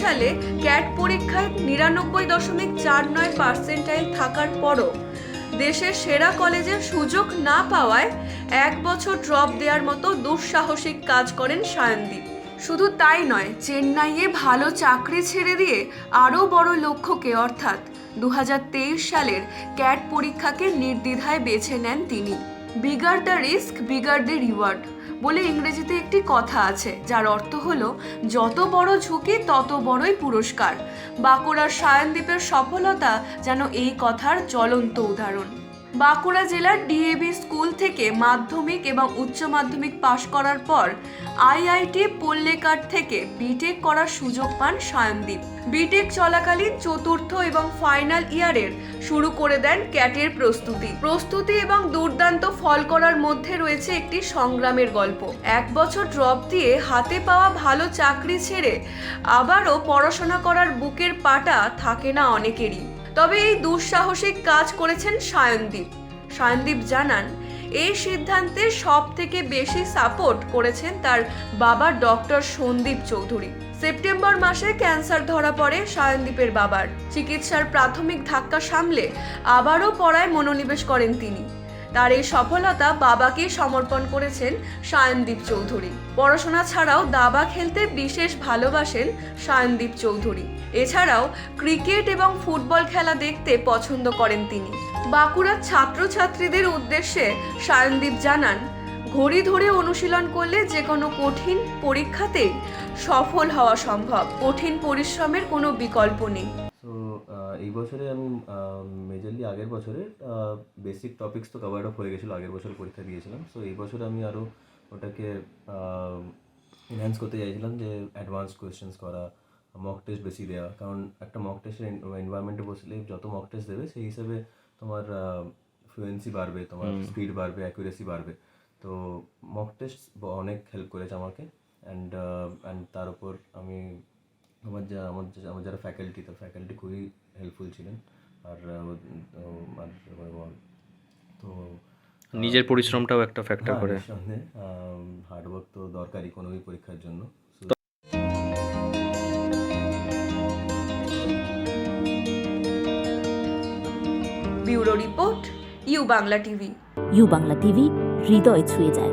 সালে ক্যাট পরীক্ষায় নিরানব্বই দশমিক চার নয় পার্সেন্টাইল থাকার পরও দেশের সেরা কলেজের সুযোগ না পাওয়ায় এক বছর ড্রপ দেওয়ার মতো দুঃসাহসিক কাজ করেন সায়নদীপ। শুধু তাই নয়, চেন্নাইয়ে ভালো চাকরি ছেড়ে দিয়ে আরও বড় লক্ষ্যকে অর্থাৎ দু হাজার তেইশ সালের ক্যাট পরীক্ষাকে নির্দ্বিধায় বেছে নেন তিনি। Bigger the risk, bigger the reward. বলে ইংরেজিতে একটি কথা আছে, যার অর্থ হল, যত বড় ঝুঁকি, তত বড়ই পুরস্কার। বাঁকুড়ার সায়নদ্বীপের সফলতা যেন এই কথার জ্বলন্ত উদাহরণ। বাঁকুড়া জেলার ডিএবি স্কুল থেকে মাধ্যমিক এবং উচ্চ মাধ্যমিক পাশ করার পর আইআইটি পল্লেকার থেকে বিটেক করার সুযোগ পান সায়নদীপ। বিটেক চলাকালীন চতুর্থ এবং ফাইনাল ইয়ারের শুরু করে দেন ক্যাটের প্রস্তুতি। প্রস্তুতি এবং দুর্দান্ত ফল করার মধ্যে রয়েছে একটি সংগ্রামের গল্প। এক বছর ড্রপ দিয়ে হাতে পাওয়া ভালো চাকরি ছেড়ে আবারও পড়াশোনা করার বুকের পাটা থাকে না অনেকেরই। তবে এই দুঃসাহসিক কাজ করেছেন সায়নদীপ। সায়নদীপ জানান, এই সিদ্ধান্তে সব থেকে বেশি সাপোর্ট করেছেন তার বাবা ডক্টর সন্দীপ চৌধুরী। সেপ্টেম্বর মাসে ক্যান্সার ধরা পড়ে সায়নদীপের বাবার। চিকিৎসার প্রাথমিক ধাক্কা সামলে আবারও পড়ায় মনোনিবেশ করেন তিনি। তার এই সফলতা বাবাকে সমর্পণ করেছেন সায়নদীপ চৌধুরী। পড়াশোনা ছাড়াও দাবা খেলতে বিশেষ ভালোবাসেন সায়নদীপ চৌধুরী। এছাড়াও ক্রিকেট এবং ফুটবল খেলা দেখতে পছন্দ করেন তিনি। বাঁকুড়ার ছাত্রছাত্রীদের উদ্দেশ্যে সায়নদীপ জানান, ঘড়ি ধরে অনুশীলন করলে যে কোনো কঠিন পরীক্ষাতেই সফল হওয়া সম্ভব। কঠিন পরিশ্রমের কোনো বিকল্প নেই। এই বছরে আমি মেজরলি আগের বছরে বেসিক টপিক্স তো কভার আপ হয়ে গেছিল আগের বছর পরীক্ষা দিয়েছিলাম। সো এই বছরে আমি আরও ওটাকে এনহ্যান্স করতে চাইছিলাম যে অ্যাডভান্স কোয়েশ্চেন্স করা মক টেস্ট বেশি দেওয়া কারণ একটা মক টেস্টের এনভায়রনমেন্টে বসলে যত মক টেস্ট দেবে সেই হিসাবে তোমার ফ্লুয়েন্সি বাড়বে তোমার স্পিড বাড়বে অ্যাকুরেসি বাড়বে। তো মক টেস্ট অনেক হেল্প করেছে আমাকে। অ্যান্ড অ্যান্ড তার উপর আমি আমার যা আমার যা- আমার যারা ফ্যাকাল্টি তো ফ্যাকাল্টি খুবই হেল্পফুল ছিলেন। আর তো আর তো নিজের পরিশ্রমটাও একটা ফ্যাক্টর করে। হার্ডওয়ার্ক তো দরকারই কোনো পরীক্ষার জন্য। Bureau report U Bangla TV. U Bangla TV হৃদয় ছুঁয়ে যায়।